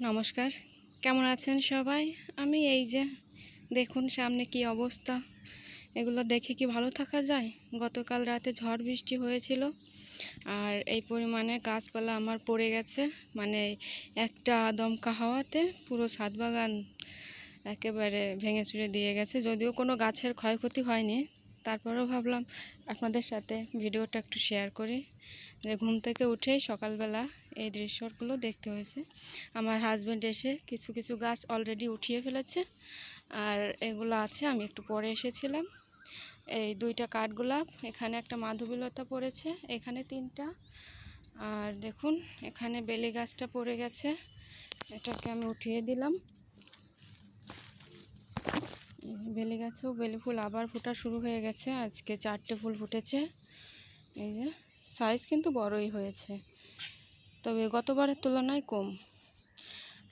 নমস্কার। কেমন আছেন সবাই? আমি এই যে, দেখুন সামনে কি অবস্থা। এগুলো দেখে কি ভালো থাকা যায়? গতকাল রাতে ঝড় বৃষ্টি হয়েছিল আর এই পরিমাণে গাছপালা আমার পড়ে গেছে। মানে একটা দমকা হাওয়াতে পুরো ছাদ বাগান একেবারে ভেঙে চুরে দিয়ে গেছে। যদিও কোনো গাছের ক্ষয়ক্ষতি হয়নি তারপরেও ভাবলাম আপনাদের সাথে ভিডিওটা একটু শেয়ার করি। যে ঘুম থেকে উঠেই সকালবেলা এই দৃশ্যগুলো দেখতে হয়েছে। আমার হাজব্যান্ড এসে কিছু কিছু গাছ অলরেডি উঠিয়ে ফেলেছে। আর এগুলো আছে, আমি একটু পরে এসেছিলাম। এই দুইটা কাঠগোলাপ, এখানে একটা মাধবীলতা পড়েছে, এখানে তিনটা। আর দেখুন, এখানে বেলি গাছটা পড়ে গেছে। এটাকে আমি উঠিয়ে দিলাম। বেলি গাছেও বেলি ফুল আবার ফোটা শুরু হয়ে গেছে। আজকে চারটে ফুল ফুটেছে। এই যে সাইজ কিন্তু বড়ই হয়েছে। তবে গতবারের তুলনায় কম।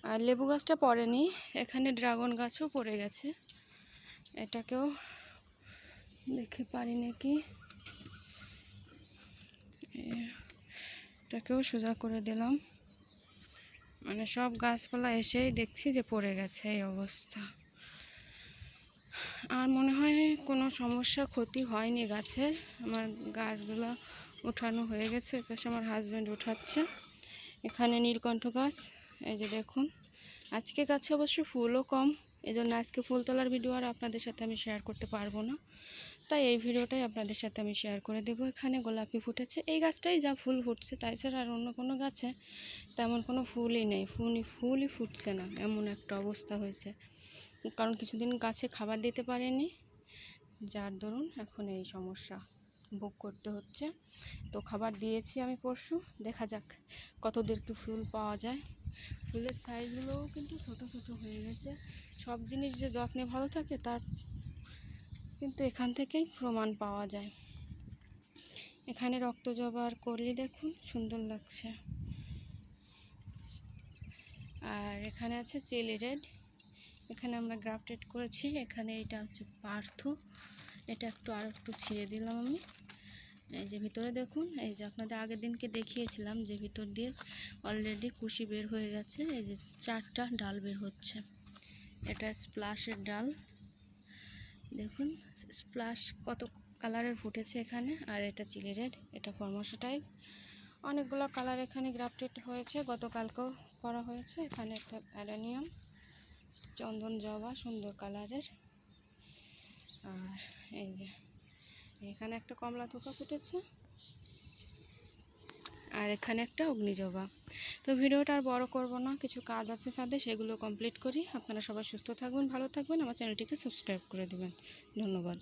আর লেবু গাছটা পড়েনি, এখানে ড্রাগন গাছও পড়ে গেছে। এটাকেও দেখে পারি নাকি? এটাকেও সোজা করে দিলাম। মানে সব গাছপালা এসেই দেখছি যে পড়ে গেছে এই অবস্থা। আর মনে হয় কোনো সমস্যা, ক্ষতি হয়নি গাছের আমার গাছগুলো উঠানো হয়ে গেছে, এপাশে আমার হাজব্যান্ড উঠাচ্ছে। এখানে নীলকণ্ঠ গাছ, এই যে দেখুন। আজকে গাছে অবশ্য ফুলও কম এই জন্য আজকে ফুল তোলার ভিডিও আর আপনাদের সাথে আমি শেয়ার করতে পারব না। তাই এই ভিডিওটাই আপনাদের সাথে আমি শেয়ার করে দেবো। এখানে গোলাপি ফুটেছে। এই গাছটাই যা ফুল ফুটছে, তাই আর অন্য কোনো গাছে তেমন কোনো ফুলই নেই। ফুলই ফুলই ফুটছে না, এমন একটা অবস্থা হয়েছে। কারণ কিছুদিন গাছে খাবার দিতে পারেনি। যার দরুন এখন এই সমস্যা ভোগ করতে হচ্ছে। তো খাবার দিয়েছি আমি পরশু, দেখা যাক কত কি ফুল পাওয়া যায়। ফুলের সাইজগুলোও কিন্তু ছোট ছোট হয়ে গেছে। সব জিনিস যে যত্নে ভালো থাকে তার কিন্তু এখান থেকেই প্রমাণ পাওয়া যায়। এখানে রক্ত জবার করলি দেখুন, সুন্দর লাগছে। আর এখানে আছে চিলি রেড এখানে আমরা গ্রাফটেড করেছি। এখানে এটা হচ্ছে পার্থ। এটা একটু আর একটু ছিঁড়ে দিলাম আমি। এই যে ভিতরে দেখুন, এই যে আপনাদের আগের দিনকে দেখিয়েছিলাম যে ভিতর দিয়ে অলরেডি কুশি বের হয়ে গেছে। এই যে চারটা ডাল বের হচ্ছে। এটা স্প্লাশের ডাল। দেখুন, স্প্লাশ কত কালারের ফুটেছে এখানে। আর এটা চিলি রেড এটা ফরমাসা টাইপ। অনেকগুলো কালার এখানে গ্রাফটেড হয়েছে। গতকালকেও করা হয়েছে। এখানে একটা অ্যাডানিয়াম চন্দন জবা, সুন্দর কালারের। আর এই যে, এখানে একটা কমলা থোকা ফুটেছে। আর এখানে একটা অগ্নিজবা তো ভিডিওটা আর বড় করব না, কিছু কাজ আছে সাথে, সেগুলো কমপ্লিট করি। আপনারা সবাই সুস্থ থাকবেন, ভালো থাকবেন। আমার চ্যানেলটিকে সাবস্ক্রাইব করে দেবেন। ধন্যবাদ।